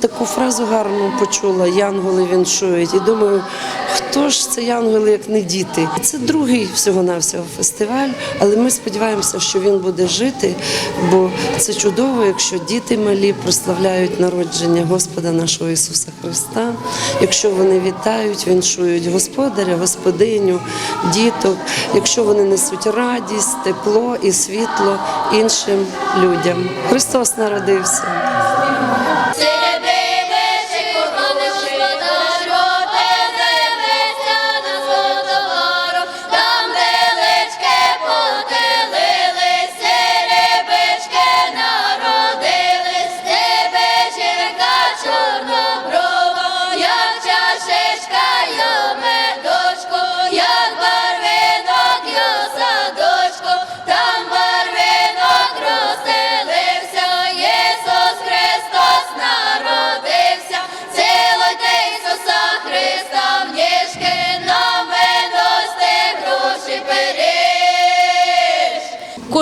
таку фразу гарну почула: Янголи віншують. І думаю, хто ж це янголи, як не діти? Це другий всього-навсього фестиваль, але ми сподіваємося, що він буде жити, бо це чудово, якщо діти малі прославляють народження Господа нашого Ісуса Христа, якщо вони вітають, віншують господаря, господиню, діток, якщо вони несуть радість, тепло і світло іншим людям. Христос народився.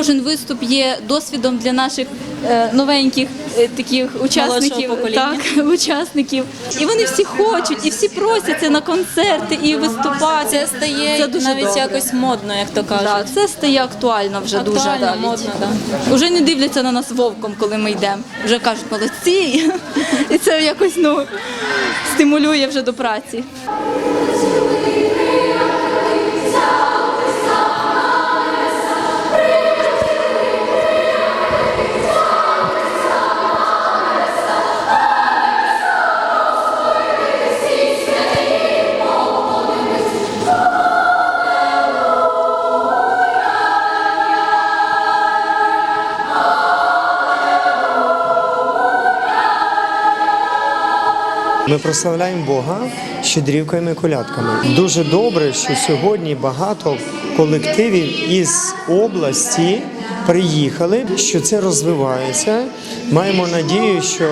Кожен виступ є досвідом для наших е, новеньких е, таких учасників. Так, учасників. І вони всі хочуть, і всі просяться на концерти і виступати. Це стає Це дуже навіть добре. якось модно, як то кажуть. Да, це стає актуально вже дуже Актуально, навіть. модно, да. Уже не дивляться на нас вовком, коли ми йдемо. Вже кажуть, молодці. І це якось ну, стимулює вже до праці. Ми прославляємо Бога щедрівками і колядками. Дуже добре, що сьогодні багато колективів із області приїхали, що це розвивається. Маємо надію, що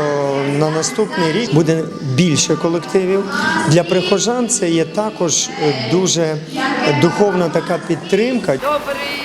на наступний рік буде більше колективів. Для прихожан це є також е, дуже духовна така підтримка. Добрий